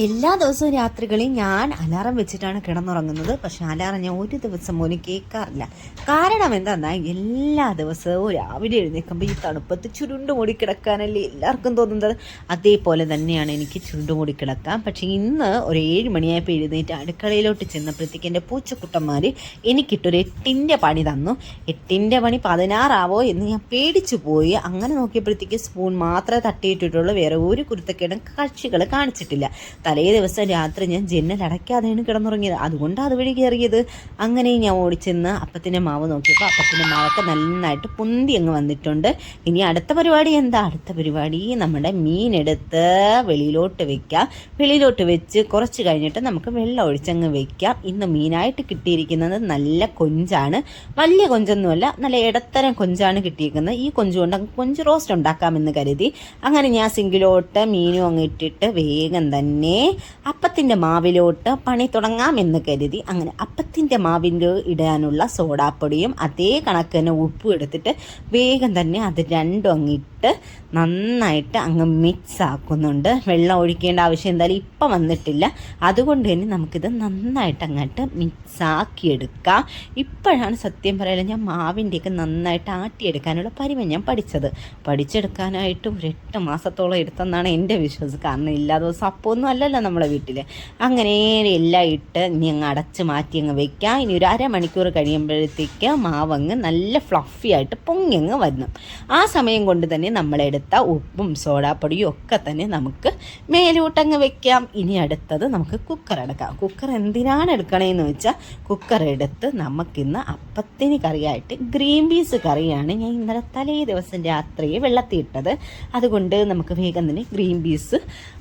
എല്ലാ ദിവസവും രാത്രികളിൽ ഞാൻ അലാറം വെച്ചിട്ടാണ് കിടന്നുറങ്ങുന്നത്. പക്ഷെ അലാറം ഞാൻ ഒരു ദിവസം പോലും കേൾക്കാറില്ല. കാരണം എന്താന്നാ എല്ലാ ദിവസവും രാവിലെ എഴുന്നേൽക്കുമ്പോൾ ഈ തണുപ്പത്ത് ചുരുണ്ട് മൂടി കിടക്കാനല്ലേ എല്ലാവർക്കും തോന്നുന്നത്? അതേപോലെ തന്നെയാണ് എനിക്ക് ചുരുണ്ട് മൂടി കിടക്കാം പക്ഷേ ഇന്ന് ഒരു ഏഴ് മണിയായപ്പോൾ എഴുന്നേറ്റ് അടുക്കളയിലോട്ട് ചെന്നപ്പോഴത്തേക്ക് എന്റെ പൂച്ചക്കുട്ടന്മാർ എനിക്കിട്ടൊരു എട്ടിന്റെ പണി തന്നു. എട്ടിന്റെ പണി പതിനാറാവോ എന്ന് ഞാൻ പേടിച്ചു പോയി. അങ്ങനെ നോക്കിയപ്പോഴത്തേക്ക് സ്പൂൺ മാത്രമേ തട്ടിയിട്ടിട്ടുള്ളൂ. വേറെ ഒരു കുരുത്തക്കേടും കക്ഷികൾ കാണിച്ചിട്ടില്ല. തലേ ദിവസം രാത്രി ഞാൻ ജന്നലടയ്ക്കാതെയാണ് കിടന്നുറങ്ങിയത്. അതുകൊണ്ടാണ് അതുവഴി കയറിയത്. അങ്ങനെ ഞാൻ ഓടിച്ചെന്ന് അപ്പത്തിന്റെ മാവ് നോക്കിയപ്പോൾ അപ്പത്തിന്റെ മാവൊക്കെ നന്നായിട്ട് പൊന്തി അങ്ങ് വന്നിട്ടുണ്ട്. ഇനി അടുത്ത പരിപാടി എന്താ? അടുത്ത പരിപാടി നമ്മുടെ മീനെടുത്ത് വെളിയിലോട്ട് വെക്കാം. വെളിയിലോട്ട് വെച്ച് കുറച്ച് കഴിഞ്ഞിട്ട് നമുക്ക് വെള്ളം ഒഴിച്ചങ്ങ് വെക്കാം. ഇന്ന് മീനായിട്ട് കിട്ടിയിരിക്കുന്നത് നല്ല കൊഞ്ചാണ്. വലിയ കൊഞ്ചൊന്നുമല്ല നല്ല ഇടത്തരം കൊഞ്ചാണ് കിട്ടിയിരിക്കുന്നത്. ഈ കൊഞ്ച് കൊണ്ട് കൊഞ്ച് റോസ്റ്റ് ഉണ്ടാക്കാമെന്ന് കരുതി. അങ്ങനെ ഞാൻ സിങ്കിലോട്ട് മീനും അങ്ങ് ഇട്ടിട്ട് വേഗം തന്നെ അപ്പത്തിന്റെ മാവിലോട്ട് പണി തുടങ്ങാമെന്ന് കരുതി. അങ്ങനെ അപ്പത്തിന്റെ മാവിന്റെ ഇടാനുള്ള സോഡാപ്പൊടിയും അതേ കണക്ക് തന്നെ ഉപ്പും എടുത്തിട്ട് വേഗം തന്നെ അത് രണ്ടും അങ്ങിട്ട് നന്നായിട്ട് അങ്ങ് മിക്സ് ആക്കുന്നുണ്ട്. വെള്ളം ഒഴിക്കേണ്ട ആവശ്യം എന്തായാലും ഇപ്പം വന്നിട്ടില്ല. അതുകൊണ്ട് തന്നെ നമുക്കിത് നന്നായിട്ട് അങ്ങോട്ട് മിക്സ് ആക്കിയെടുക്കാം. ഇപ്പോഴാണ് സത്യം പറയാൻ ഞാൻ മാവിന്റെയൊക്കെ നന്നായിട്ട് ആട്ടിയെടുക്കാനുള്ള പരിമ ഞാൻ പഠിച്ചത്. പഠിച്ചെടുക്കാനായിട്ട് ഒരു എട്ട് മാസത്തോളം എടുത്തെന്നാണ് എന്റെ വിശ്വാസം. കാരണം എല്ലാ ദിവസവും അപ്പമൊന്നും അല്ലല്ലോ നമ്മളെ വീട്ടിൽ അങ്ങനെ എല്ലാം ഇട്ട് ഇനി അങ്ങ് അടച്ച് മാറ്റി അങ്ങ് വെക്കാം. ഇനി ഒരു അരമണിക്കൂർ കഴിയുമ്പോഴത്തേക്ക് മാവങ്ങ് നല്ല ഫ്ലഫി ആയിട്ട് പൊങ്ങി അങ്ങ് വരണം ആ സമയം കൊണ്ട് തന്നെ നമ്മളെടുത്ത ഉപ്പും സോഡാപ്പൊടിയും ഒക്കെ തന്നെ നമുക്ക് മേലോട്ടങ്ങ് വെക്കാം. ഇനി അടുത്തത് നമുക്ക് കുക്കർ എടുക്കാം. കുക്കർ എന്തിനാണ് എടുക്കണേന്ന് വെച്ചാൽ കുക്കർ എടുത്ത് നമുക്കിന്ന് അപ്പത്തിന് കറിയായിട്ട് ഗ്രീൻ പീസ് കറിയാണ് ഞാൻ ഇന്നലെ തലേ ദിവസം രാത്രിയെ വെള്ളത്തിയിട്ടത്. അതുകൊണ്ട് നമുക്ക് വേഗം തന്നെ ഗ്രീൻ പീസ്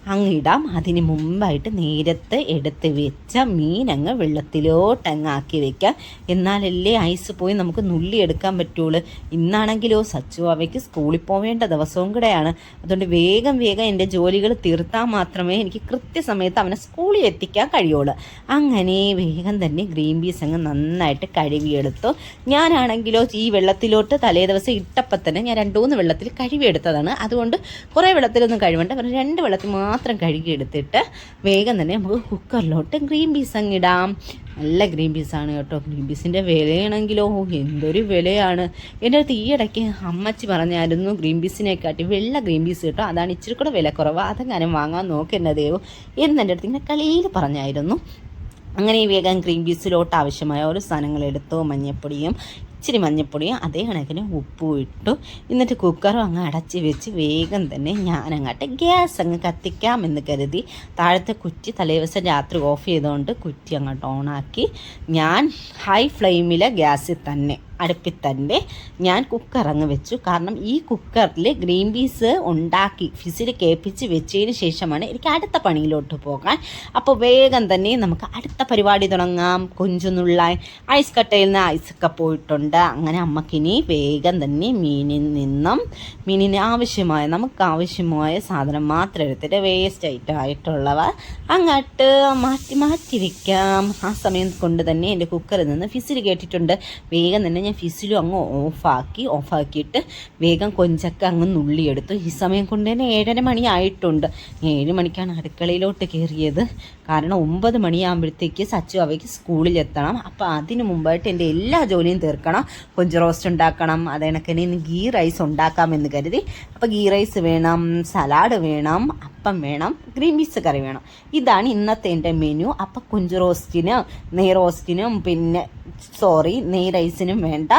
അങ്ങിടാം. അതിന് മുമ്പായിട്ട് നേരത്തെ എടുത്ത് വെച്ച മീനങ്ങ് വെള്ളത്തിലോട്ടങ്ങാക്കി വെക്കാം. എന്നാലല്ലേ ഐസ് പോയി നമുക്ക് നുള്ളി എടുക്കാൻ പറ്റുള്ളൂ. ഇന്നാണെങ്കിലോ സച്ചുവാവയ്ക്ക് സ്കൂളിൽ പോവേണ്ട ദിവസവും കൂടെയാണ്. അതുകൊണ്ട് വേഗം വേഗം എന്റെ ജോലികൾ തീർത്താൽ മാത്രമേ എനിക്ക് കൃത്യസമയത്ത് അവനെ സ്കൂളിൽ എത്തിക്കാൻ കഴിയുള്ളൂ. അങ്ങനെ വേഗം തന്നെ ഗ്രീൻ പീസ് അങ്ങ് നന്നായിട്ട് കഴുകിയെടുത്തു. ഞാനാണെങ്കിലോ ഈ വെള്ളത്തിലോട്ട് തലേ ദിവസം ഇട്ടപ്പം തന്നെ ഞാൻ രണ്ട് മൂന്ന് വെള്ളത്തിൽ കഴുകിയെടുത്തതാണ്. അതുകൊണ്ട് കുറേ വെള്ളത്തിലൊന്നും കഴിവേണ്ട പറഞ്ഞ് രണ്ട് വെള്ളത്തിൽ മാത്രം കഴുകിയെടുത്തിട്ട് വേഗം തന്നെ നമുക്ക് കുക്കറിലോട്ട് ഗ്രീൻ പീസ് അങ്ങിടാം നല്ല ഗ്രീൻ പീസാണ് കേട്ടോ. ഗ്രീൻ പീസിന്റെ വിലയാണെങ്കിലോ എന്തൊരു വിലയാണ്. എന്റെ അടുത്ത് ഈ ഇടയ്ക്ക് അമ്മച്ചി പറഞ്ഞായിരുന്നു ഗ്രീൻ പീസിനെക്കാട്ടി വെള്ള ഗ്രീൻ പീസ് കേട്ടോ. അതാണ് ഇച്ചിരി കൂടെ വില കുറവ്. അതെങ്ങാനും വാങ്ങാൻ നോക്കുന്നതേയോ എന്ന് എന്റെ അടുത്ത് ഇങ്ങനെ കളിയിൽ പറഞ്ഞായിരുന്നു. അങ്ങനെ വേഗം ഗ്രീൻ പീസിലോട്ട് ആവശ്യമായ ഓരോ സാധനങ്ങൾ എടുത്തു മഞ്ഞൾപ്പൊടിയും ഇച്ചിരി മഞ്ഞൾപ്പൊടിയും അതേ കണക്കിന് ഉപ്പും ഇട്ടു. എന്നിട്ട് കുക്കറും അങ്ങ് അടച്ച് വെച്ച് വേഗം തന്നെ ഞാനങ്ങാട്ട് ഗ്യാസ് അങ്ങ് കത്തിക്കാം എന്ന് കരുതി താഴത്തെ കുറ്റി തലേദിവസം രാത്രി ഓഫ് ചെയ്തുകൊണ്ട് കുറ്റി അങ്ങോട്ട് ഓണാക്കി ഞാൻ ഹൈ ഫ്ലെയിമിലെ ഗ്യാസിൽ തന്നെ. അടുപ്പിൽ തന്നെ ഞാൻ കുക്കർ അങ്ങ് വെച്ചു. കാരണം ഈ കുക്കറിൽ ഗ്രീൻ പീസ് ഉണ്ടാക്കി ഫിസിൽ കേൾപ്പിച്ച് വെച്ചതിന് ശേഷമാണ് എനിക്ക് അടുത്ത പണിയിലോട്ട് പോകാൻ. അപ്പോൾ വേഗം തന്നെ നമുക്ക് അടുത്ത പരിപാടി തുടങ്ങാം. കൊഞ്ചുന്നുള്ള ഐസ് കട്ടയിൽ നിന്ന് ഐസൊക്കെ പോയിട്ടുണ്ട്. അങ്ങനെ അമ്മക്കിനി വേഗം തന്നെ മീനിൽ നിന്നും മീനിന് ആവശ്യമായ നമുക്ക് ആവശ്യമായ സാധനം മാത്രം എടുത്തിട്ട് വേസ്റ്റ് ആയിട്ട് ആയിട്ടുള്ളവ അങ്ങോട്ട് മാറ്റി മാറ്റി വെക്കാം ആ സമയം കൊണ്ട് തന്നെ എന്റെ കുക്കറിൽ നിന്ന് ഫിസിൽ കേട്ടിട്ടുണ്ട്. വേഗം തന്നെ ഞാൻ ഫിസിലും അങ്ങ് ഓഫാക്കി ഓഫാക്കിയിട്ട് വേഗം കൊഞ്ചൊക്കെ അങ്ങ് നുള്ളിയെടുത്തു. ഈ സമയം കൊണ്ട് തന്നെ ഏഴര മണി ആയിട്ടുണ്ട് ഏഴ് മണിക്കാണ് അടുക്കളയിലോട്ട് കയറിയത്. കാരണം ഒമ്പത് മണിയാകുമ്പോഴത്തേക്ക് സച്ചു അവയ്ക്ക് സ്കൂളിൽ എത്തണം അപ്പോൾ അതിന് മുമ്പായിട്ട് എന്റെ എല്ലാ ജോലിയും തീർക്കണം. കൊഞ്ച് റോസ്റ്റ് ഉണ്ടാക്കണം. അതേണക്കിന് ഇനി ഗീ റൈസ് ഉണ്ടാക്കാമെന്ന് കരുതി. അപ്പോൾ ഗീ റൈസ് വേണം സലാഡ് വേണം അപ്പം വേണം ഗ്രീൻ പീസ് കറി വേണം. ഇതാണ് ഇന്നത്തെ എന്റെ മെനു. അപ്പം കൊഞ്ച് റോസ്റ്റിന് നെയ് റോസ്റ്റിനും പിന്നെ സോറി നെയ് റൈസിനും വേണ്ട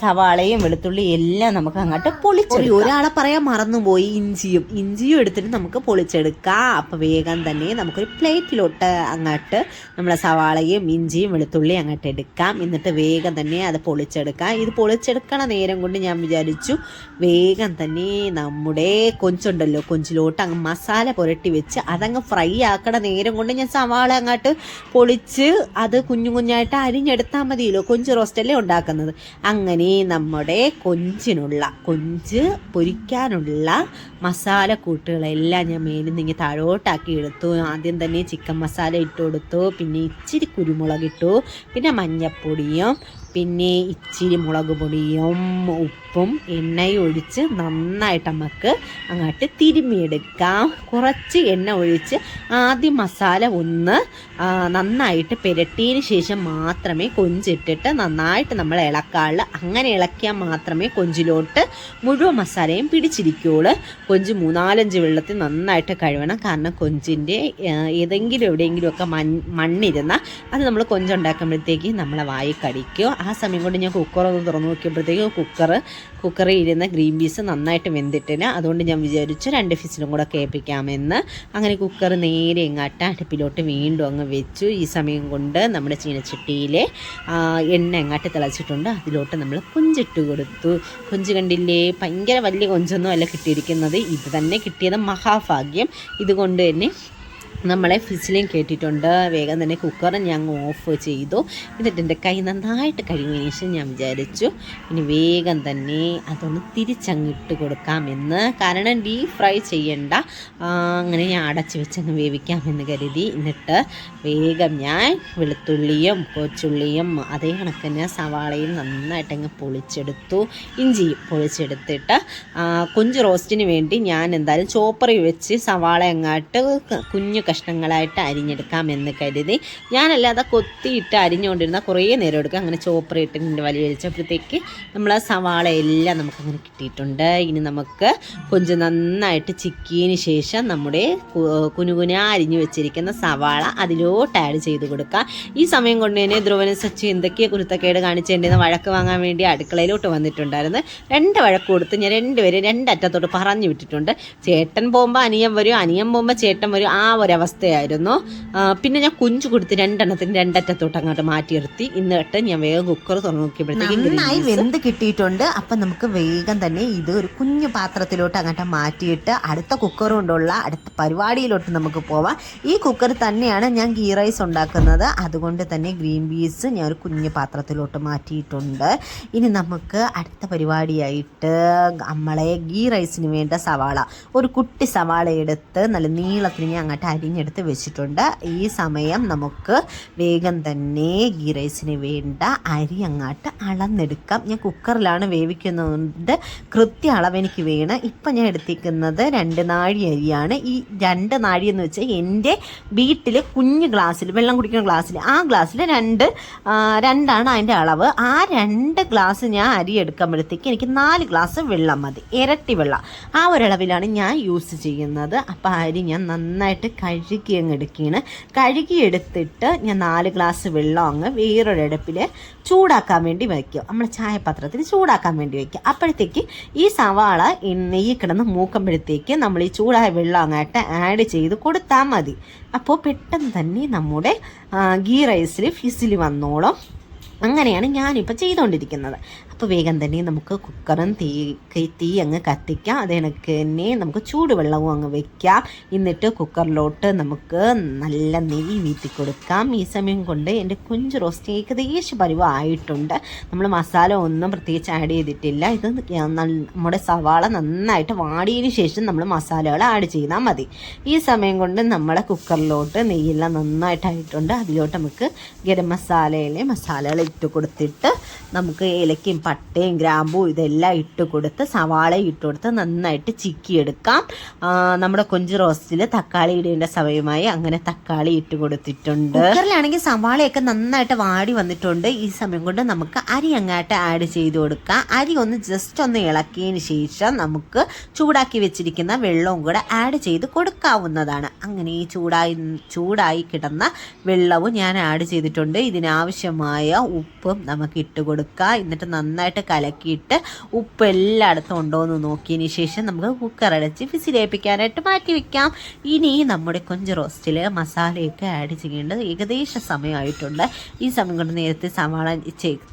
സവാളയും വെളുത്തുള്ളിയും എല്ലാം നമുക്ക് അങ്ങോട്ട് പൊളിച്ചെടുക്കാം. ഒരാളെ പറയാൻ മറന്നുപോയി ഇഞ്ചിയും. ഇഞ്ചിയും എടുത്തിട്ട് നമുക്ക് പൊളിച്ചെടുക്കാം. അപ്പോൾ വേഗം തന്നെ നമുക്കൊരു പ്ലേറ്റിലോട്ട് അങ്ങോട്ട് നമ്മളെ സവാളയും ഇഞ്ചിയും വെളുത്തുള്ളിയും അങ്ങോട്ട് എടുക്കാം. എന്നിട്ട് വേഗം തന്നെ അത് പൊളിച്ചെടുക്കാം. ഇത് പൊളിച്ചെടുക്കണ നേരം കൊണ്ട് ഞാൻ വിചാരിച്ചു വേഗം തന്നെ നമ്മുടെ കൊഞ്ചുണ്ടല്ലോ കൊഞ്ചിലോട്ട് അങ്ങ് മസാല പുരട്ടി വെച്ച് അതങ്ങ് ഫ്രൈ ആക്കണ നേരം കൊണ്ട് ഞാൻ സവാള അങ്ങോട്ട് പൊളിച്ച് അത് കുഞ്ഞു കുഞ്ഞായിട്ട് അരിഞ്ഞെടുത്താൽ മതിയല്ലോ. കൊഞ്ച് റോസ്റ്റല്ലേ ഉണ്ടാക്കുന്നത്. അങ്ങനെ നമ്മുടെ കൊഞ്ചിനുള്ള കൊഞ്ച് പൊരിക്കാനുള്ള മസാല കൂട്ടുകളെല്ലാം ഞാൻ ഇങ്ങനെ താഴോട്ടാക്കി എടുത്തു. ആദ്യം തന്നെ ചിക്കൻ മസാല ഇട്ട് കൊടുത്തു. പിന്നെ ഇച്ചിരി കുരുമുളക് ഇട്ടു. പിന്നെ മഞ്ഞപ്പൊടിയും പിന്നെ ഇച്ചിരി മുളക് പൊടിയും ഉപ്പും എണ്ണയും ഒഴിച്ച് നന്നായിട്ട് നമുക്ക് അങ്ങോട്ട് തിരുമ്മിയെടുക്കാം. കുറച്ച് എണ്ണ ഒഴിച്ച് ആദ്യം മസാല ഒന്ന് നന്നായിട്ട് പുരട്ടിയതിന് ശേഷം മാത്രമേ കൊഞ്ചിട്ടിട്ട് നന്നായിട്ട് നമ്മൾ ഇളക്കാവുള്ളൂ അങ്ങനെ ഇളക്കിയാൽ മാത്രമേ കൊഞ്ചിലോട്ട് മുഴുവൻ മസാലയും പിടിച്ചിരിക്കുകയുള്ളൂ കൊഞ്ച് മൂന്നാലഞ്ച് വെള്ളത്തിൽ നന്നായിട്ട് കഴുകണം കാരണം കൊഞ്ചിന്റെ ഏതെങ്കിലും എവിടെയെങ്കിലുമൊക്കെ മൺ മണ്ണിരുന്ന അത് നമ്മൾ കൊഞ്ചുണ്ടാക്കുമ്പോഴത്തേക്ക് നമ്മളെ വായി കടിക്കുക ആ സമയം കൊണ്ട് ഞാൻ കുക്കറൊന്ന് തുറന്നു നോക്കിയപ്പോഴത്തേക്ക് കുക്കർ കുക്കറിൽ ഇരുന്ന ഗ്രീൻ പീസ് നന്നായിട്ട് വെന്തിട്ടില്ല അതുകൊണ്ട് ഞാൻ വിചാരിച്ചു രണ്ട് ഫിസിലും കൂടെ കേൾപ്പിക്കാമെന്ന് അങ്ങനെ കുക്കർ നേരെ ഇങ്ങോട്ട് അടുപ്പിലോട്ട് വീണ്ടും അങ്ങ് വെച്ചു. ഈ സമയം കൊണ്ട് നമ്മുടെ ചീനച്ചട്ടിയിലെ എണ്ണ എങ്ങാട്ട് തിളച്ചിട്ടുണ്ട്. അതിലോട്ട് നമ്മൾ കൊഞ്ചിട്ട് കൊടുത്തു. കൊഞ്ച് കണ്ടില്ലേ? ഭയങ്കര വലിയ കൊഞ്ചൊന്നും അല്ല കിട്ടിയിരിക്കുന്നത്. ഇത് തന്നെ കിട്ടിയത് മഹാഭാഗ്യം. ഇതുകൊണ്ട് തന്നെ നമ്മളെ ഫിസിലും കേട്ടിട്ടുണ്ട്. വേഗം തന്നെ കുക്കർ ഞാൻ ഓഫ് ചെയ്തു. എന്നിട്ട് എന്റെ കൈ നന്നായിട്ട് കഴിഞ്ഞതിന് ശേഷം ഞാൻ വിചാരിച്ചു ഇനി വേഗം തന്നെ അതൊന്ന് തിരിച്ചങ്ങിട്ട് കൊടുക്കാമെന്ന് കാരണം ഡീപ് ഫ്രൈ ചെയ്യണ്ട. അങ്ങനെ ഞാൻ അടച്ച് വെച്ചങ്ങ് വേവിക്കാമെന്ന് കരുതി. എന്നിട്ട് വേഗം ഞാൻ വെളുത്തുള്ളിയും കൊച്ചുള്ളിയും അതേ കണക്ക് തന്നെ സവാളയും നന്നായിട്ടങ്ങ് പൊളിച്ചെടുത്തു. ഇഞ്ചിയും പൊളിച്ചെടുത്തിട്ട് കൊഞ്ച് റോസ്റ്റിന് വേണ്ടി ഞാൻ എന്തായാലും ചോപ്പറി വെച്ച് സവാള അങ്ങാട്ട് കുഞ്ഞു കഷ്ണങ്ങളായിട്ട് അരിഞ്ഞെടുക്കാം എന്ന് കരുതി. ഞാനല്ലാതെ കൊത്തിയിട്ട് അരിഞ്ഞുകൊണ്ടിരുന്ന കുറേ നേരം എടുക്കുക അങ്ങനെ ചോപ്പർ ഇട്ടിട്ടുണ്ട് വലിയ വലിച്ചപ്പോഴത്തേക്ക് നമ്മൾ ആ സവാള എല്ലാം നമുക്കങ്ങനെ കിട്ടിയിട്ടുണ്ട്. ഇനി നമുക്ക് കൊഞ്ച് നന്നായിട്ട് ചിക്കിയതിന് ശേഷം നമ്മുടെ കുനുകുന അരിഞ്ഞു വെച്ചിരിക്കുന്ന സവാള അതിലോട്ട് ആഡ് ചെയ്ത് കൊടുക്കാം. ഈ സമയം കൊണ്ട് തന്നെ ധ്രുവന സച്ചു എന്തൊക്കെയോ കുരുത്തക്കേട് കാണിച്ചതിന്റെ വഴക്ക് വാങ്ങാൻ വേണ്ടി അടുക്കളയിലോട്ട് വന്നിട്ടുണ്ടായിരുന്നു. രണ്ട് വഴക്ക് കൊടുത്ത് ഞാൻ രണ്ടുപേരും രണ്ടറ്റത്തോട്ട് പറഞ്ഞു വിട്ടിട്ടുണ്ട്. ചേട്ടൻ പോകുമ്പോൾ അനിയൻ വരും അനിയൻ പോകുമ്പോൾ ചേട്ടൻ വരും. ആ ഒരവസ്ഥയായിരുന്നു ആ, പിന്നെ ഞാൻ കുഞ്ചു കൊടുത്ത് രണ്ടെണ്ണത്തിന് രണ്ടറ്റത്തോട്ട് അങ്ങോട്ട് മാറ്റി നിർത്തി. എന്നിട്ട് ഞാൻ വേഗം കുക്കർ തുറന്നു നോക്കിയപ്പോഴത്തേക്കും നന്നായി വെന്ത് കിട്ടിയിട്ടുണ്ട്. അപ്പം നമുക്ക് വേഗം തന്നെ ഇത് ഒരു കുഞ്ഞു പാത്രത്തിലോട്ട് അങ്ങോട്ട് മാറ്റിയിട്ട് അടുത്ത കുക്കർ കൊണ്ടുള്ള അടുത്ത പരിപാടിയിലോട്ട് നമുക്ക് പോവാം. ഈ കുക്കർ തന്നെയാണ് ഞാൻ ഗീ റൈസ് ഉണ്ടാക്കുന്നത്. അതുകൊണ്ട് തന്നെ ഗ്രീൻ പീസ് ഞാൻ ഒരു കുഞ്ഞു പാത്രത്തിലോട്ട് മാറ്റിയിട്ടുണ്ട്. ഇനി നമുക്ക് അടുത്ത പരിപാടിയായിട്ട് നമ്മളെ ഗീ റൈസിന് വേണ്ട സവാള. ഒരു കുട്ടി സവാള എടുത്ത് നല്ല നീളത്തിന് ഞാൻ അങ്ങോട്ട് അരിഞ്ഞെടുത്ത് വെച്ചിട്ടുണ്ട്. ഈ സമയം നമുക്ക് വേഗം തന്നെ ഗീ റൈസിന് വേണ്ട അരി അങ്ങാട്ട് അളന്നെടുക്കാം. ഞാൻ കുക്കറിലാണ് വേവിക്കുന്നതുകൊണ്ട് കൃത്യ അളവ് എനിക്ക് വേണം. ഇപ്പം ഞാൻ എടുത്തിരിക്കുന്നത് രണ്ട് നാഴി അരിയാണ്. ഈ രണ്ട് നാഴി എന്ന് വെച്ചാൽ എന്റെ വീട്ടിൽ കുഞ്ഞ് ഗ്ലാസ്സിൽ വെള്ളം കുടിക്കുന്ന ഗ്ലാസ്സിൽ. ആ ഗ്ലാസ്സിൽ രണ്ട് രണ്ടാണ് അതിന്റെ അളവ്. ആ രണ്ട് ഗ്ലാസ് ഞാൻ അരി എടുക്കുമ്പോഴത്തേക്ക് എനിക്ക് നാല് ഗ്ലാസ് വെള്ളം മതി. ഇരട്ടി വെള്ളം. ആ ഒരളവിലാണ് ഞാൻ യൂസ് ചെയ്യുന്നത്. അപ്പോൾ അരി ഞാൻ നന്നായിട്ട് കഴുകി അങ്ങ് എടുക്കുകയാണ് കഴുകി എടുത്തിട്ട് ഞാൻ നാല് ഗ്ലാസ് വെള്ളം അങ്ങ് വേറൊരടുപ്പിൽ ചൂടാക്കാൻ വേണ്ടി വയ്ക്കും നമ്മൾ ചായപാത്രത്തിൽ ചൂടാക്കാൻ വേണ്ടി വയ്ക്കും അപ്പോഴത്തേക്ക് ഈ സവാള നെയ്യ് കിടന്ന് മൂക്കുമ്പോഴത്തേക്ക് നമ്മൾ ഈ ചൂടായ വെള്ളം അങ്ങോട്ട് ആഡ് ചെയ്ത് കൊടുത്താൽ മതി. അപ്പോൾ പെട്ടെന്ന് തന്നെ നമ്മുടെ ഗീ റൈസിൽ ഫിസിൽ വന്നോളും. അങ്ങനെയാണ് ഞാനിപ്പോൾ ചെയ്തുകൊണ്ടിരിക്കുന്നത് അപ്പോൾ വേഗം തന്നെ നമുക്ക് കുക്കറും തീ തീ അങ്ങ് കത്തിക്കാം. അത് കണക്ക് തന്നെ നമുക്ക് ചൂടുവെള്ളവും അങ്ങ് വെക്കാം. എന്നിട്ട് കുക്കറിലോട്ട് നമുക്ക് നല്ല നെയ്യ് വീത്തി കൊടുക്കാം. ഈ സമയം കൊണ്ട് എന്റെ കുഞ്ച് റോസ്റ്റ് ഏകദേശം പരിവായിട്ടുണ്ട് നമ്മൾ മസാല ഒന്നും പ്രത്യേകിച്ച് ആഡ് ചെയ്തിട്ടില്ല. ഇത് നമ്മുടെ സവാള നന്നായിട്ട് വാടിയതിന് ശേഷം നമ്മൾ മസാലകൾ ആഡ് ചെയ്താൽ മതി. ഈ സമയം കൊണ്ട് നമ്മളെ കുക്കറിലോട്ട് നെയ്യെല്ലാം നന്നായിട്ടായിട്ടുണ്ട്. അതിലോട്ട് നമുക്ക് ഗരം മസാലയിലെ മസാലകൾ ഇട്ട് കൊടുത്തിട്ട് നമുക്ക് ഏലക്കയും പട്ടയും ഗ്രാമ്പും ഇതെല്ലാം ഇട്ട് കൊടുത്ത് സവാള ഇട്ട് കൊടുത്ത് നന്നായിട്ട് ചിക്കിയെടുക്കാം. നമ്മുടെ കൊഞ്ച് റോസ്റ്റിൽ തക്കാളി ഇടേണ്ട സമയമായി അങ്ങനെ തക്കാളി ഇട്ട് കൊടുത്തിട്ടുണ്ട്. കുക്കറിലാണെങ്കിൽ സവാളയൊക്കെ നന്നായിട്ട് വാടി വന്നിട്ടുണ്ട്. ഈ സമയം കൊണ്ട് നമുക്ക് അരി അങ്ങാട്ട് ആഡ് ചെയ്ത് കൊടുക്കാം. അരി ഒന്ന് ജസ്റ്റ് ഒന്ന് ഇളക്കിയതിന് ശേഷം നമുക്ക് ചൂടാക്കി വെച്ചിരിക്കുന്ന വെള്ളവും കൂടെ ആഡ് ചെയ്ത് കൊടുക്കാവുന്നതാണ്. അങ്ങനെ ഈ ചൂടായി ചൂടായി കിടന്ന വെള്ളവും ഞാൻ ആഡ് ചെയ്തിട്ടുണ്ട്. ഇതിനാവശ്യമായ ഉപ്പും നമുക്ക് ഇട്ട് കൊടുക്കുക എന്നിട്ട് നന്നായിട്ട് കലക്കിയിട്ട് ഉപ്പ് എല്ലായിടത്തും ഉണ്ടോ എന്ന് നോക്കിയതിന് ശേഷം നമുക്ക് കുക്കർ അടച്ച് വിസിലേപ്പിക്കാനായിട്ട് മാറ്റി വെക്കാം. ഇനി നമ്മുടെ കൊഞ്ച് റോസ്റ്റിൽ മസാലയൊക്കെ ആഡ് ചെയ്യേണ്ടത് ഏകദേശം സമയമായിട്ടുണ്ട്. ഈ സമയം കൊണ്ട് നേരത്തെ സവാള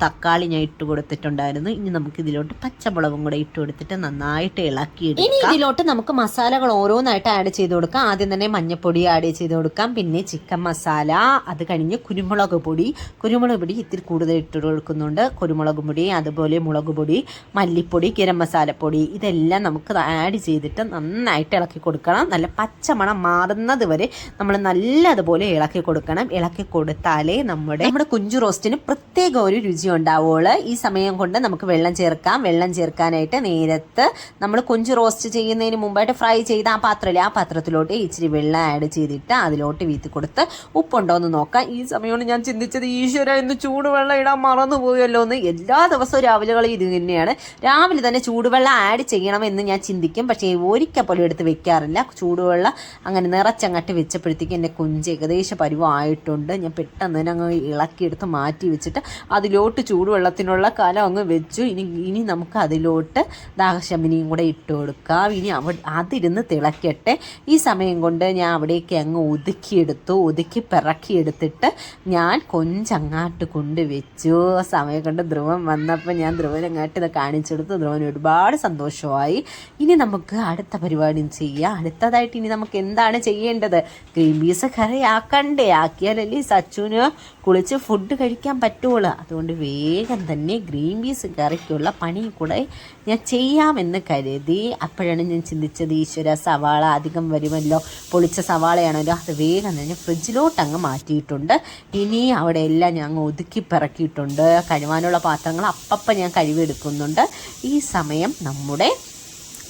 തക്കാളി ഞാൻ ഇട്ട് കൊടുത്തിട്ടുണ്ടായിരുന്നു. ഇനി നമുക്ക് ഇതിലോട്ട് പച്ചമുളകും കൂടെ ഇട്ട് കൊടുത്തിട്ട് നന്നായിട്ട് ഇളക്കി ഇനി ഇതിലോട്ട് നമുക്ക് മസാലകൾ ഓരോന്നായിട്ട് ആഡ് ചെയ്ത് കൊടുക്കാം. ആദ്യം തന്നെ മഞ്ഞപ്പൊടി ആഡ് ചെയ്ത് കൊടുക്കാം. പിന്നെ ചിക്കൻ മസാല അത് കഴിഞ്ഞ് കുരുമുളക് പൊടി. കുരുമുളക് പൊടി ഇത്തിരി കൂടുതൽ ഇട്ട് കൊടുക്കുന്നുണ്ട്. കുരുമുളക് പൊടി അത് അതുപോലെ മുളക് പൊടി മല്ലിപ്പൊടി ഗരം മസാലപ്പൊടി ഇതെല്ലാം നമുക്ക് ആഡ് ചെയ്തിട്ട് നന്നായിട്ട് ഇളക്കി കൊടുക്കണം. നല്ല പച്ചമണം മാറുന്നത് വരെ നമ്മൾ നല്ലതുപോലെ ഇളക്കി കൊടുക്കണം. ഇളക്കി കൊടുത്താലേ നമ്മുടെ നമ്മുടെ കുഞ്ചു റോസ്റ്റിന് പ്രത്യേക ഒരു രുചി ഉണ്ടാവുള്ളൂ. ഈ സമയം കൊണ്ട് നമുക്ക് വെള്ളം ചേർക്കാം. വെള്ളം ചേർക്കാനായിട്ട് നേരത്ത് നമ്മൾ കുഞ്ചു റോസ്റ്റ് ചെയ്യുന്നതിന് മുമ്പായിട്ട് ഫ്രൈ ചെയ്ത ആ പാത്രമില്ല ആ പാത്രത്തിലോട്ട് ഇച്ചിരി വെള്ളം ആഡ് ചെയ്തിട്ട് അതിലോട്ട് വീത്തി കൊടുത്ത് ഉപ്പുണ്ടോ എന്ന് നോക്കാം. ഈ സമയമാണ് ഞാൻ ചിന്തിച്ചത് ഈശ്വര ഇന്ന് ചൂടുവെള്ളം ഇടാൻ മറന്നു പോയല്ലോ എന്ന് എല്ലാ ദിവസവും രാവിലെകളും ഇത് തന്നെയാണ്. രാവിലെ തന്നെ ചൂടുവെള്ളം ആഡ് ചെയ്യണമെന്ന് ഞാൻ ചിന്തിക്കും. പക്ഷേ ഒരിക്കൽ പോലും എടുത്ത് വെക്കാറില്ല. ചൂടുവെള്ളം അങ്ങനെ നിറച്ചങ്ങട്ട് വെച്ചപ്പോഴത്തേക്ക് എന്റെ കുഞ്ച് ഏകദേശം പരിവായിട്ടുണ്ട്. ഞാൻ പെട്ടെന്ന് തന്നെ അങ്ങ് ഇളക്കിയെടുത്ത് മാറ്റി വെച്ചിട്ട് അതിലോട്ട് ചൂടുവെള്ളത്തിനുള്ള കലം അങ്ങ് വെച്ചു. ഇനി ഇനി നമുക്ക് അതിലോട്ട് ദാഹശമിനിയും കൂടെ ഇട്ട് കൊടുക്കാം. ഇനി അവ അതിരുന്ന് തിളക്കട്ടെ. ഈ സമയം കൊണ്ട് ഞാൻ അവിടേക്ക് അങ്ങ് ഒതുക്കിയെടുത്തു. ഒതുക്കി പിറക്കിയെടുത്തിട്ട് ഞാൻ കൊഞ്ചങ്ങാട്ട് കൊണ്ടുവച്ചു സമയം കൊണ്ട് ധ്രുവം വന്നപ്പോൾ ഞാൻ ധ്രുവനങ്ങാട്ട് ഇത് കാണിച്ചു കൊടുത്തു ധ്രുവന് ഒരുപാട് സന്തോഷമായി. ഇനി നമുക്ക് അടുത്ത പരിപാടിയും ചെയ്യാം. അടുത്തതായിട്ട് ഇനി നമുക്ക് എന്താണ് ചെയ്യേണ്ടത്? ഗ്രീൻ പീസ് കറിയാക്കണ്ടേ ആക്കിയാലല്ലേ സച്ചുവിന് കുളിച്ച് ഫുഡ് കഴിക്കാൻ പറ്റുള്ളൂ. അതുകൊണ്ട് വേഗം തന്നെ ഗ്രീൻ പീസ് കറിക്കുള്ള പണി കൂടെ ഞാൻ ചെയ്യാമെന്ന് കരുതി. അപ്പോഴാണ് ഞാൻ ചിന്തിച്ചത് ഈശ്വര സവാള അധികം വരുമല്ലോ? പൊളിച്ച സവാളയാണല്ലോ? അത് വേഗം തന്നെ ഫ്രിഡ്ജിലോട്ട് അങ്ങ് മാറ്റിയിട്ടുണ്ട്. ഇനി അവിടെ എല്ലാം ഞാൻ ഒതുക്കി പിറക്കിയിട്ടുണ്ട്. കഴിവാനുള്ള പാത്രങ്ങൾ അപ്പപ്പം ഞാൻ കഴിവെടുക്കുന്നുണ്ട്. ഈ സമയം നമ്മുടെ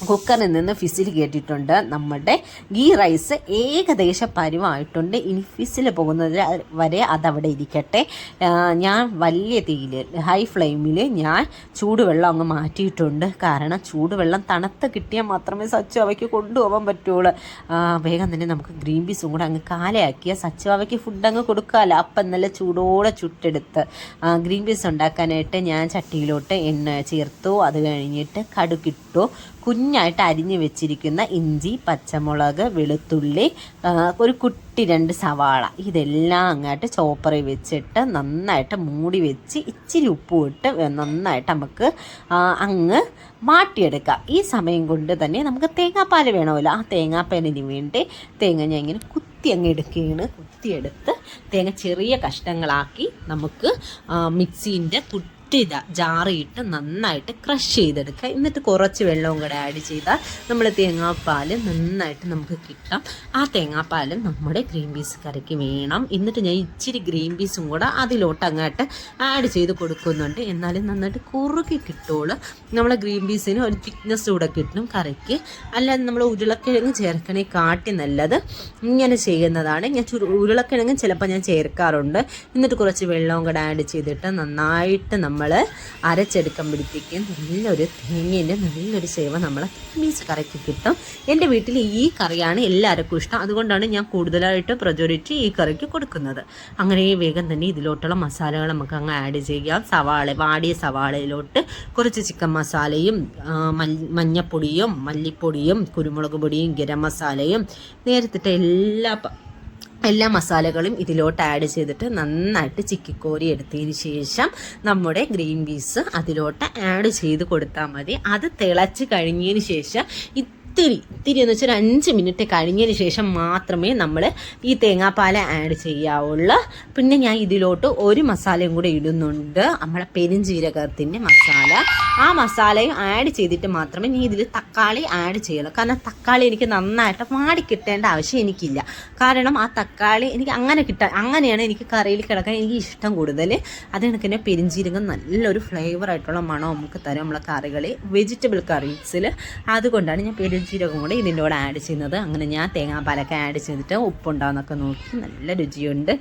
കുക്കറിൽ നിന്ന് ഫിസിൽ കേട്ടിട്ടുണ്ട്. നമ്മുടെ ഗീ റൈസ് ഏകദേശ പരുവായിട്ടുണ്ട്. ഇനി ഫിസിൽ പോകുന്നത് വരെ അതവിടെ ഇരിക്കട്ടെ. ഞാൻ വലിയ തീയിൽ ഹൈ ഫ്ലെയിമിൽ ഞാൻ ചൂടുവെള്ളം അങ്ങ് മാറ്റിയിട്ടുണ്ട്. കാരണം ചൂടുവെള്ളം തണുത്ത് കിട്ടിയാൽ മാത്രമേ സച്ചുവയ്ക്ക് കൊണ്ടുപോകാൻ പറ്റുള്ളൂ. വേഗം തന്നെ നമുക്ക് ഗ്രീൻ പീസും കൂടെ അങ്ങ് കാലയാക്കിയ സച്ചുവയ്ക്ക് ഫുഡ് അങ്ങ് കൊടുക്കാമല്ലോ. അപ്പം നല്ല ചൂടോടെ ചുട്ടെടുത്ത് ഗ്രീൻ പീസ് ഉണ്ടാക്കാനായിട്ട് ഞാൻ ചട്ടിയിലോട്ട് എണ്ണ ചേർത്തു. അത് കഴിഞ്ഞിട്ട് കടുകിട്ടു. കുഞ്ഞായിട്ട് അരിഞ്ഞു വെച്ചിരിക്കുന്ന ഇഞ്ചി പച്ചമുളക് വെളുത്തുള്ളി ഒരു കുട്ടി രണ്ട് സവാള. ഇതെല്ലാം അങ്ങോട്ട് ചോപ്പറിൽ വെച്ചിട്ട് നന്നായിട്ട് മൂടി വെച്ച് ഇച്ചിരി ഉപ്പ് ഇട്ട് നന്നായിട്ട് നമുക്ക് അങ്ങ് മാട്ടിയെടുക്കാം ഈ സമയം കൊണ്ട് തന്നെ നമുക്ക് തേങ്ങാപ്പാൽ വേണമല്ലോ. ആ തേങ്ങാപ്പാലിന് വേണ്ടി തേങ്ങ ഞാൻ ഇങ്ങനെ കുത്തി അങ്ങ് എടുക്കുകയാണ്. കുത്തിയെടുത്ത് തേങ്ങ ചെറിയ കഷ്ണങ്ങളാക്കി നമുക്ക് മിക്സീന്റെ കുട്ടി ഇതാ ജാറിയിട്ട് നന്നായിട്ട് ക്രഷ് ചെയ്തെടുക്കുക. എന്നിട്ട് കുറച്ച് വെള്ളവും കൂടെ ആഡ് ചെയ്താൽ നമ്മൾ തേങ്ങാപ്പാൽ നന്നായിട്ട് നമുക്ക് കിട്ടാം. ആ തേങ്ങാപ്പാൽ നമ്മുടെ ഗ്രീൻ പീസ് കറിക്ക് വേണം. എന്നിട്ട് ഞാൻ ഇച്ചിരി ഗ്രീൻ പീസും കൂടെ അതിലോട്ട് അങ്ങോട്ട് ആഡ് ചെയ്ത് കൊടുക്കുന്നുണ്ട്. എന്നാലും നന്നായിട്ട് കുറുകി കിട്ടുള്ളൂ നമ്മളെ ഗ്രീൻ പീസിന് ഒരു തിക്നെസ് കൂടെ കിട്ടും കറിക്ക്. അല്ലാതെ നമ്മൾ ഉരുളക്കിഴങ്ങ് ചേർക്കണേ കാട്ടി നല്ലത്. ഇങ്ങനെ ചെയ്യുന്നതാണ്. ഞാൻ ഉരുളക്കിഴങ്ങ് ചിലപ്പോൾ ഞാൻ ചേർക്കാറുണ്ട്. എന്നിട്ട് കുറച്ച് വെള്ളവും കൂടെ ആഡ് ചെയ്തിട്ട് നന്നായിട്ട് നമ്മൾ അരച്ചെടുക്കുമ്പോഴത്തേക്കും നല്ലൊരു തേങ്ങേന്റെ നല്ലൊരു സേവ നമ്മൾ മീൻസ് കറിക്ക് കിട്ടും. എന്റെ വീട്ടിൽ ഈ കറിയാണ് എല്ലാവർക്കും ഇഷ്ടം. അതുകൊണ്ടാണ് ഞാൻ കൂടുതലായിട്ട് പ്രചോരിച്ച് ഈ കറിക്ക് കൊടുക്കുന്നത്. അങ്ങനെ വേഗം തന്നെ ഇതിലോട്ടുള്ള മസാലകൾ നമുക്ക് അങ്ങ് ആഡ് ചെയ്യാം. സവാള വാടിയ സവാളയിലോട്ട് കുറച്ച് ചിക്കൻ മസാലയും മഞ്ഞപ്പൊടിയും മല്ലിപ്പൊടിയും കുരുമുളക് പൊടിയും ഗരം മസാലയും നേരത്തെ എല്ലാ എല്ലാ മസാലകളും ഇതിലോട്ട് ആഡ് ചെയ്തിട്ട് നന്നായിട്ട് ചിക്കിക്കോരി എടുത്തതിന് ശേഷം നമ്മുടെ ഗ്രീൻ പീസ് അതിലോട്ട് ആഡ് ചെയ്ത് കൊടുത്താൽ മതി. അത് തിളച്ച് കഴിഞ്ഞതിന് ശേഷം ഇത്തിരി ഇത്തിരി എന്ന് വെച്ചാൽ ഒരു അഞ്ച് മിനിറ്റ് കഴിഞ്ഞതിന് ശേഷം മാത്രമേ നമ്മൾ ഈ തേങ്ങാപ്പാൽ ആഡ് ചെയ്യാവുള്ളൂ. പിന്നെ ഞാൻ ഇതിലോട്ട് ഒരു മസാലയും കൂടെ ഇടുന്നുണ്ട്. നമ്മളെ പെരിഞ്ജീരകത്തിന്റെ മസാല. ആ മസാലയും ആഡ് ചെയ്തിട്ട് മാത്രമേ ഞാൻ ഇതിൽ തക്കാളി ആഡ് ചെയ്യുള്ളൂ. കാരണം തക്കാളി എനിക്ക് നന്നായിട്ട് വാടി കിട്ടേണ്ട ആവശ്യം എനിക്കില്ല. കാരണം ആ തക്കാളി എനിക്ക് അങ്ങനെ കിട്ട അങ്ങനെയാണ് എനിക്ക് കറിയിൽ കിടക്കാൻ എനിക്ക് ഇഷ്ടം കൂടുതൽ. അത് കണക്ക് തന്നെ പെരിഞ്ചീരകം നല്ലൊരു ഫ്ലേവർ ആയിട്ടുള്ള മണം നമുക്ക് തരും നമ്മളെ കറികളിൽ വെജിറ്റബിൾ കറീസിൽ അതുകൊണ്ടാണ് ഞാൻ പെരിഞ്ജീരകം കൂടെ ഇതിന്റെ കൂടെ ആഡ് ചെയ്യുന്നത്. അങ്ങനെ ഞാൻ തേങ്ങാപ്പാലൊക്കെ ആഡ് ചെയ്തിട്ട് ഉപ്പുണ്ടാവുന്നൊക്കെ നോക്കി നല്ല രുചിയുണ്ട്.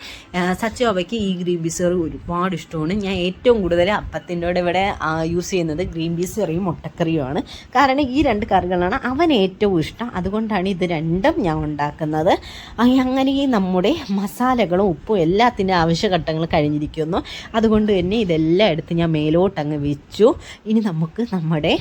സച്ചു അവയ്ക്ക് ഈ ഗ്രീൻ പീസ് കറി ഒരുപാട് ഇഷ്ടമാണ്. ഞാൻ ഏറ്റവും കൂടുതൽ അപ്പത്തിന്റെ കൂടെ ഇവിടെ യൂസ് ചെയ്യുന്നത് ഗ്രീൻ പീസ് കറിയും മുട്ടക്കറിയുമാണ്. കാരണം ഈ രണ്ട് കറികളാണ് അവൻ ഏറ്റവും ഇഷ്ടം. അതുകൊണ്ടാണ് ഇത് രണ്ടും ഞാൻ ഉണ്ടാക്കുന്നത്. അങ്ങനെ നമ്മുടെ മസാലകളും ഉപ്പും എല്ലാത്തിന്റെ ആവശ്യഘട്ടങ്ങൾ കഴിഞ്ഞിരിക്കുന്നു. അതുകൊണ്ട് തന്നെ ഇതെല്ലാം എടുത്ത് ഞാൻ മേലോട്ടങ്ങ് വെച്ചു. ഇനി നമുക്ക് നമ്മുടെ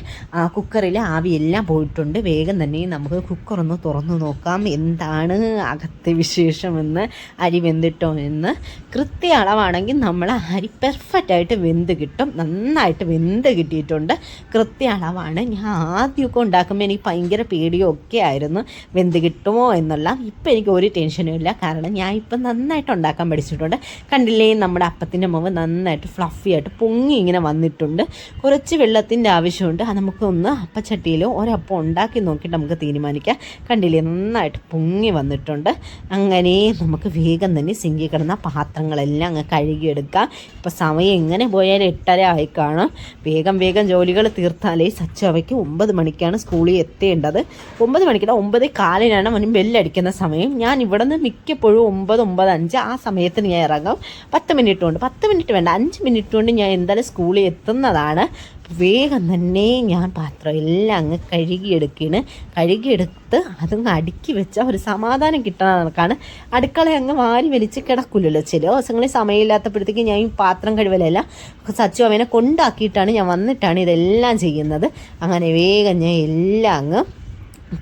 കുക്കറിൽ ആവിയെല്ലാം പോയിട്ടുണ്ട്. വേഗം വേഗം തന്നെ നമുക്ക് കുക്കറൊന്ന് തുറന്നു നോക്കാം. എന്താണ് അകത്തെ വിശേഷമെന്ന് അരി വെന്തിട്ടോ എന്ന്. കൃത്യ അളവാണെങ്കിൽ നമ്മൾ അരി പെർഫെക്റ്റ് ആയിട്ട് വെന്ത് കിട്ടും. നന്നായിട്ട് വെന്ത് കിട്ടിയിട്ടുണ്ട്. കൃത്യ അളവാണ്. ഞാൻ ആദ്യമൊക്കെ ഉണ്ടാക്കുമ്പോൾ എനിക്ക് ഭയങ്കര പേടിയൊക്കെ ആയിരുന്നു. വെന്ത് കിട്ടുമോ എന്നുള്ള ഇപ്പം എനിക്ക് ഒരു ടെൻഷനും ഇല്ല. കാരണം ഞാൻ ഇപ്പം നന്നായിട്ട് ഉണ്ടാക്കാൻ പഠിച്ചിട്ടുണ്ട്. കണ്ടില്ലേ നമ്മുടെ അപ്പത്തിന്റെ മുമ്പ് നന്നായിട്ട് ഫ്ലഫി ആയിട്ട് പൊങ്ങി ഇങ്ങനെ വന്നിട്ടുണ്ട്. കുറച്ച് വെള്ളത്തിന്റെ ആവശ്യമുണ്ട്. നമുക്കൊന്ന് അപ്പച്ചട്ടിയിലോ ഒരപ്പം ഉണ്ടാക്കി നോക്കിയിട്ട് നമുക്ക് തീരുമാനിക്കാം. കണ്ടില്ലേ നന്നായിട്ട് പൊങ്ങി വന്നിട്ടുണ്ട്. അങ്ങനെ നമുക്ക് വേഗം തന്നെ സിങ്കി കിടന്ന പാത്രങ്ങളെല്ലാം അങ്ങ് കഴുകിയെടുക്കാം. ഇപ്പോൾ സമയം എങ്ങനെ പോയാലും എട്ടര ആയി കാണും. വേഗം വേഗം ജോലികൾ തീർത്താലേ സച്ചവയ്ക്ക് ഒമ്പത് മണിക്കാണ് സ്കൂളിൽ എത്തേണ്ടത്. ഒമ്പത് മണിക്കല്ല ഒമ്പത് കാലിനാണ് അവന് ബെല്ലടിക്കുന്ന സമയം. ഞാൻ ഇവിടെ നിന്ന് മിക്കപ്പോഴും ഒമ്പത് ഒമ്പത് അഞ്ച് ആ സമയത്തിന് ഞാൻ ഇറങ്ങും. പത്ത് മിനിറ്റ് കൊണ്ട് പത്ത് മിനിറ്റ് വേണ്ട അഞ്ച് മിനിറ്റ് കൊണ്ട് ഞാൻ എന്തായാലും സ്കൂളിൽ എത്തുന്നതാണ്. വേഗം തന്നെ ഞാൻ പാത്രം എല്ലാം അങ്ങ് കഴുകിയെടുക്കുകയാണ് കഴുകിയെടുത്ത് അതങ്ങ് അടുക്കി വെച്ചാൽ ഒരു സമാധാനം കിട്ടണ കണക്കാണ്. അടുക്കള അങ്ങ് വാരി വലിച്ച് കിടക്കില്ലല്ലോ ചില ദിവസങ്ങളിൽ സമയമില്ലാത്തപ്പോഴത്തേക്ക് ഞാൻ ഈ പാത്രം കഴിവലല്ല. സച്ചു അവനെ കൊണ്ടാക്കിയിട്ടാണ് ഞാൻ വന്നിട്ടാണ് ഇതെല്ലാം ചെയ്യുന്നത്. അങ്ങനെ വേഗം ഞാൻ എല്ലാം അങ്ങ്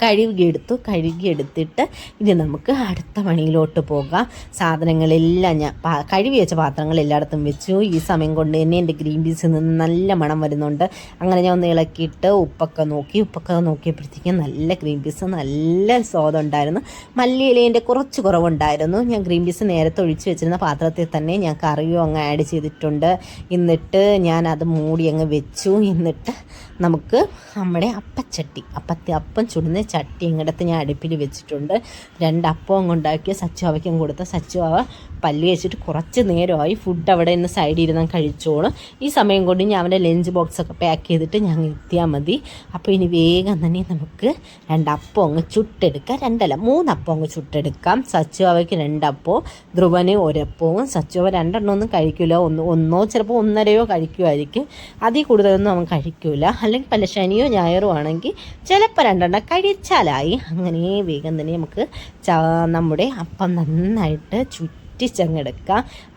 കഴുകിയെടുത്തു കഴുകിയെടുത്തിട്ട് ഇനി നമുക്ക് അടുത്ത പണിയിലോട്ട് പോകാം. സാധനങ്ങളെല്ലാം ഞാൻ കഴുകി വെച്ച പാത്രങ്ങൾ എല്ലായിടത്തും വെച്ചു. ഈ സമയം കൊണ്ട് തന്നെ എന്റെ ഗ്രീൻ പീസിൽ നിന്ന് നല്ല മണം വരുന്നുണ്ട്. അങ്ങനെ ഞാൻ ഒന്ന് ഇളക്കിയിട്ട് ഉപ്പൊക്കെ നോക്കി ഉപ്പൊക്കെ നോക്കിയപ്പോഴത്തേക്കും നല്ല ഗ്രീൻ പീസ് നല്ല സ്വാദുണ്ടായിരുന്നു മല്ലിയിലേന്റെ കുറച്ച് കുറവുണ്ടായിരുന്നു. ഞാൻ ഗ്രീൻ പീസ് നേരത്തെ ഒഴിച്ച് വെച്ചിരുന്ന പാത്രത്തിൽ തന്നെ ഞാൻ കറിയും അങ്ങ് ആഡ് ചെയ്തിട്ടുണ്ട്. എന്നിട്ട് ഞാൻ അത് മൂടി അങ്ങ് വെച്ചു. എന്നിട്ട് നമുക്ക് നമ്മുടെ അപ്പച്ചട്ടി അപ്പത്തി അപ്പം ചുടുന്ന ചട്ടി ഇങ്ങടത്ത് ഞാൻ അടുപ്പിൽ വെച്ചിട്ടുണ്ട്. രണ്ട് അപ്പവും അങ്ങ് ഉണ്ടാക്കിയ സച്ചുവാവയ്ക്കും കൊടുത്ത സച്ചുവാവ പല്ല് വെച്ചിട്ട് കുറച്ച് നേരമായി ഫുഡ് അവിടെ നിന്ന് സൈഡിൽ ഇരുന്ന് കഴിച്ചോളും. ഈ സമയം കൊണ്ട് ഞാൻ അവന്റെ ലഞ്ച് ബോക്സൊക്കെ പാക്ക് ചെയ്തിട്ട് ഞങ്ങൾ എത്തിയാൽ മതി. അപ്പോൾ ഇനി വേഗം തന്നെ നമുക്ക് രണ്ടപ്പം അങ്ങ് ചുട്ടെടുക്കാം. രണ്ടല്ല മൂന്നപ്പം അങ്ങ് ചുട്ടെടുക്കാം. സച്ചുവാവയ്ക്ക് രണ്ടപ്പവും ധ്രുവന് ഒരപ്പവും. സച്ചുവ രണ്ടെണ്ണം ഒന്നും കഴിക്കില്ല ഒന്ന് ഒന്നോ ചിലപ്പോൾ ഒന്നരയോ കഴിക്കുമായിരിക്കും. അതിൽ കൂടുതലൊന്നും അവൻ കഴിക്കില്ല അല്ലെങ്കിൽ പല ശനിയോ ഞായറോ ആണെങ്കിൽ ചിലപ്പോൾ രണ്ടെണ്ണം കഴിച്ചാലായി അങ്ങനെ വേഗം തന്നെ നമുക്ക് നമ്മുടെ അപ്പം നന്നായിട്ട് ചുറ്റിച്ചങ്ങെടുക്കാം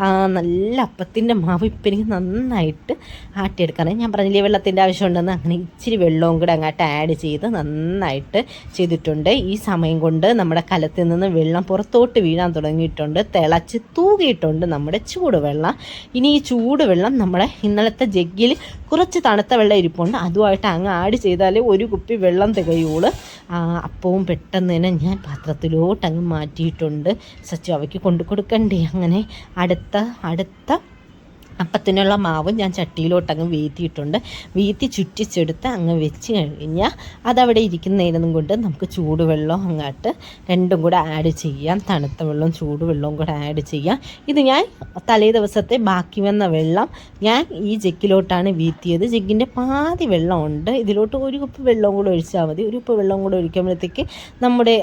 ആ നല്ല അപ്പത്തിന്റെ മാവ് ഇപ്പം എനിക്ക് നന്നായിട്ട് ആട്ടിയെടുക്കണം ഞാൻ പറഞ്ഞില്ലേ വെള്ളത്തിന്റെ ആവശ്യമുണ്ടെന്ന് അങ്ങനെ ഇച്ചിരി വെള്ളവും കൂടെ അങ്ങോട്ട് ആഡ് ചെയ്ത് നന്നായിട്ട് ചെയ്തിട്ടുണ്ട്. ഈ സമയം കൊണ്ട് നമ്മുടെ കലത്തിൽ നിന്ന് വെള്ളം പുറത്തോട്ട് വീഴാൻ തുടങ്ങിയിട്ടുണ്ട്. തിളച്ച് തൂകിയിട്ടുണ്ട് നമ്മുടെ ചൂടുവെള്ളം. ഇനി ഈ ചൂടുവെള്ളം നമ്മുടെ ഇന്നലത്തെ ജഗ്ഗിൽ കുറച്ച് തണുത്ത വെള്ളം ഇരിപ്പുണ്ട്. അതുമായിട്ട് അങ്ങ് ആഡ് ചെയ്താലേ ഒരു കുപ്പി വെള്ളം തികയുള്ളൂ. അപ്പവും പെട്ടെന്ന് തന്നെ ഞാൻ പാത്രത്തിലോട്ട് അങ്ങ് മാറ്റിയിട്ടുണ്ട്. സച്ചു അവയ്ക്ക് കൊണ്ടു കൊടുക്കണ്ടേ? അങ്ങനെ അടുത്ത അടുത്ത അപ്പത്തിനുള്ള മാവ് ഞാൻ ചട്ടിയിലോട്ടങ്ങ് വീത്തിയിട്ടുണ്ട്. വീത്തി ചുറ്റിച്ചെടുത്ത് അങ്ങ് വെച്ച് കഴിഞ്ഞാൽ അതവിടെ ഇരിക്കുന്നതിനും കൊണ്ട് നമുക്ക് ചൂടുവെള്ളം അങ്ങോട്ട് രണ്ടും കൂടെ ആഡ് ചെയ്യാം. തണുത്ത വെള്ളവും ചൂടുവെള്ളവും കൂടെ ആഡ് ചെയ്യാം. ഇത് ഞാൻ തലേ ദിവസത്തെ ബാക്കി വന്ന വെള്ളം ഞാൻ ഈ ജെക്കിലോട്ടാണ് വീത്തിയത്. ജെക്കിന്റെ പാതി വെള്ളമുണ്ട് ഇതിലോട്ട് ഒരു കുപ്പ് വെള്ളവും കൂടെ ഒഴിച്ചാൽ മതി. ഒരു കുപ്പ് വെള്ളവും കൂടെ ഒഴിക്കുമ്പോഴത്തേക്ക് നമ്മുടെ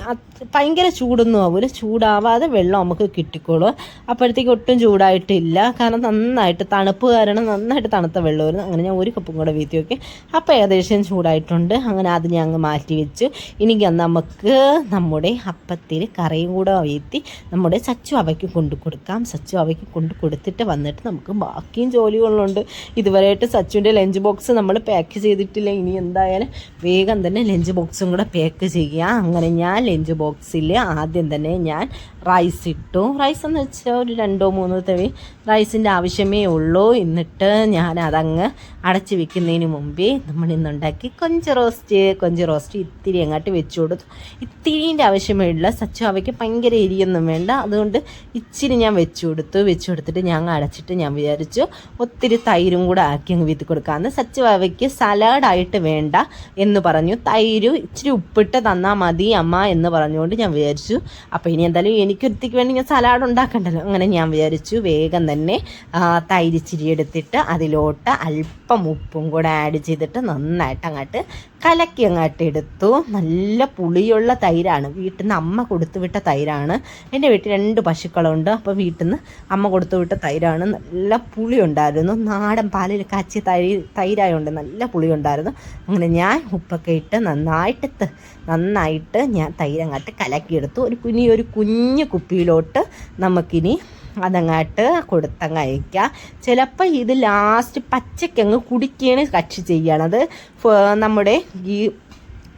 ഭയങ്കര ചൂടൊന്നും ആവില്ല ചൂടാവാതെ വെള്ളം നമുക്ക് കിട്ടിക്കോളും. അപ്പോഴത്തേക്ക് ഒട്ടും ചൂടായിട്ടില്ല. കാരണം നന്നായിട്ട് തണുപ്പ് കാരണം നന്നായിട്ട് തണുത്ത വെള്ളം വരുന്നു അങ്ങനെ ഞാൻ ഒരു കപ്പും കൂടെ വീത്തി നോക്കി അപ്പോൾ ഏകദേശം ചൂടായിട്ടുണ്ട്. അങ്ങനെ അത് ഞാൻ അങ്ങ് മാറ്റി വെച്ചു. ഇനി നമുക്ക് നമ്മുടെ അപ്പത്തിൽ കറിയും കൂടെ വീത്തി നമ്മുടെ സച്ചു അവയ്ക്ക് കൊണ്ടു കൊടുക്കാം. സച്ചു അവയ്ക്ക് കൊണ്ടു കൊടുത്തിട്ട് വന്നിട്ട് നമുക്ക് ബാക്കിയും ജോലികളുണ്ട്. ഇതുവരെയായിട്ട് സച്ചുവിന്റെ ലഞ്ച് ബോക്സ് നമ്മൾ പാക്ക് ചെയ്തിട്ടില്ല. ഇനി എന്തായാലും വേഗം തന്നെ ലഞ്ച് ബോക്സും കൂടെ പാക്ക് ചെയ്യുക അങ്ങനെ ഞാൻ ലഞ്ച് ബോക്സിൽ ആദ്യം തന്നെ ഞാൻ റൈസ് ഇട്ടു. റൈസ് എന്ന് വെച്ചാൽ ഒരു രണ്ടോ മൂന്നോ തവി റൈസിന്റെ ആവശ്യമേ ഉള്ളൂ. എന്നിട്ട് ഞാൻ അതങ്ങ് അടച്ച് വെക്കുന്നതിന് മുമ്പേ നമ്മൾ ഇന്നുണ്ടാക്കി കൊഞ്ച് റോസ്റ്റ് കൊഞ്ച് റോസ്റ്റ് ഇത്തിരി അങ്ങോട്ട് വെച്ചു കൊടുത്തു. ഇത്തിരിന്റെ ആവശ്യമേ ഉള്ള സച്ചാവയ്ക്ക് ഭയങ്കര എരിയൊന്നും വേണ്ട. അതുകൊണ്ട് ഇച്ചിരി ഞാൻ വെച്ചു കൊടുത്തു. വെച്ചു കൊടുത്തിട്ട് ഞാൻ അടച്ചിട്ട് ഞാൻ വിചാരിച്ചു ഒത്തിരി തൈരും കൂടെ ആക്കി അങ്ങ് വീത്തി കൊടുക്കാമെന്ന് സച്ചുവാവയ്ക്ക് സലാഡായിട്ട് വേണ്ട എന്ന് പറഞ്ഞു. തൈര് ഇച്ചിരി ഉപ്പിട്ട് തന്നാൽ മതി അമ്മ എന്ന് പറഞ്ഞുകൊണ്ട് ഞാൻ വിചാരിച്ചു. അപ്പോൾ ഇനി എന്തായാലും എനിക്കൊരുത്തിക്ക് വേണ്ടി ഞാൻ സലാഡ് ഉണ്ടാക്കണ്ടല്ലോ. അങ്ങനെ ഞാൻ വിചാരിച്ചു വേഗം തന്നെ തൈരിച്ചിരി തൈര് എടുത്തിട്ട് അതിലോട്ട് അല്പം ഉപ്പും കൂടെ ആഡ് ചെയ്തിട്ട് നന്നായിട്ട് അങ്ങോട്ട് കലക്കി അങ്ങോട്ട് എടുത്തു. നല്ല പുളിയുള്ള തൈരാണ്. വീട്ടിൽ നിന്ന് അമ്മ കൊടുത്തു വിട്ട തൈരാണ്. എന്റെ വീട്ടിൽ രണ്ട് പശുക്കളുണ്ട്. അപ്പോൾ വീട്ടിൽ നിന്ന് അമ്മ കൊടുത്തു വിട്ട തൈരാണ്. നല്ല പുളി ഉണ്ടായിരുന്നു നാടൻ പാലിൽ കാച്ചിയ തൈ തൈരായതുകൊണ്ട് നല്ല പുളി ഉണ്ടായിരുന്നു അങ്ങനെ ഞാൻ ഉപ്പൊക്കെ ഇട്ട് നന്നായിട്ട് നന്നായിട്ട് ഞാൻ തൈരങ്ങാട്ട് കലക്കിയെടുത്തു. ഒരു കുഞ്ഞി ഒരു കുഞ്ഞു കുപ്പിയിലോട്ട് നമുക്കിനി അതങ്ങാട്ട് കൊടുത്തങ്ങ് അയക്കുക ചിലപ്പോൾ ഇത് ലാസ്റ്റ് പച്ചക്കങ്ങ് കുടിക്കുകയാണ് കക്ഷി ചെയ്യണത്. നമ്മുടെ ഈ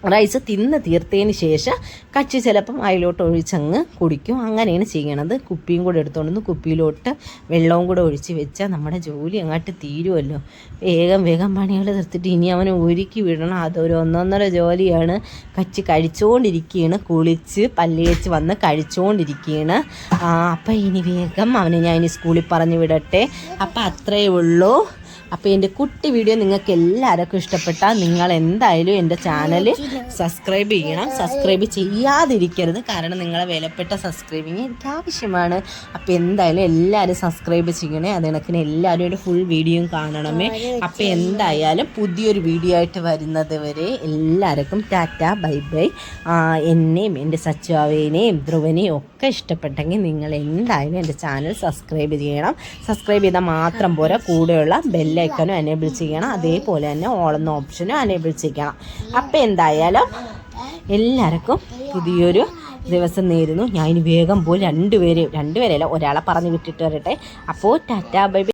റൈസ് തിന്ന് തീർത്തതിന് ശേഷം കച്ചി ചിലപ്പം അതിലോട്ട് ഒഴിച്ചങ്ങ് കുടിക്കും. അങ്ങനെയാണ് ചെയ്യണത്. കുപ്പിയും കൂടെ എടുത്തുകൊണ്ടുവന്ന് കുപ്പിയിലോട്ട് വെള്ളവും കൂടെ ഒഴിച്ച് വെച്ചാൽ നമ്മുടെ ജോലി അങ്ങോട്ട് തീരുമല്ലോ വേഗം വേഗം പണികൾ തീർത്തിട്ട് ഇനി അവനെ ഒരുക്കി വിടണം. അതൊരു ഒന്നൊന്നര ജോലിയാണ്. കച്ചി കഴിച്ചുകൊണ്ടിരിക്കുകയാണ് കുളിച്ച് പല്ലിയച്ച് വന്ന് കഴിച്ചുകൊണ്ടിരിക്കുകയാണ് അപ്പം ഇനി വേഗം അവനെ ഞാൻ ഇനി സ്കൂളിൽ പറഞ്ഞു വിടട്ടെ. അപ്പം അത്രയേ ഉള്ളൂ. അപ്പോൾ എന്റെ കുട്ടി വീഡിയോ നിങ്ങൾക്ക് എല്ലാവർക്കും ഇഷ്ടപ്പെട്ടാൽ നിങ്ങൾ എന്തായാലും എന്റെ ചാനൽ സബ്സ്ക്രൈബ് ചെയ്യണം. സബ്സ്ക്രൈബ് ചെയ്യാതിരിക്കരുത്. കാരണം നിങ്ങളെ വിലപ്പെട്ട സബ്സ്ക്രൈബിങ് എനിക്ക് ആവശ്യമാണ്. അപ്പോൾ എന്തായാലും എല്ലാവരും സബ്സ്ക്രൈബ് ചെയ്യണേ. അത് കണക്കിന് എല്ലാവരും എന്റെ ഫുൾ വീഡിയോയും കാണണമേ. അപ്പോൾ എന്തായാലും പുതിയൊരു വീഡിയോ ആയിട്ട് വരുന്നത് വരെ എല്ലാവർക്കും ടാറ്റ ബൈ ബൈ. എന്നെയും എന്റെ സച്ചുവാവേനെയും ധ്രുവനെയും ഒക്കെ ഇഷ്ടപ്പെട്ടെങ്കിൽ നിങ്ങൾ എന്തായാലും എന്റെ ചാനൽ സബ്സ്ക്രൈബ് ചെയ്യണം. സബ്സ്ക്രൈബ് ചെയ്താൽ മാത്രം പോരാ കൂടെയുള്ള ബെല്ലൈക്കനും എനേബിൾ ചെയ്യണം. അതേപോലെ തന്നെ ഓളെന്ന ഓപ്ഷനും എനേബിൾ ചെയ്യണം. അപ്പം എന്തായാലും എല്ലാവർക്കും പുതിയൊരു ദിവസം നേരുന്നു. ഞാൻ വേഗം പോയി രണ്ടുപേരെയും രണ്ടുപേരെയല്ല ഒരാളെ പറഞ്ഞു വിട്ടിട്ട് വരട്ടെ. അപ്പോൾ ടാറ്റാ ബൈ.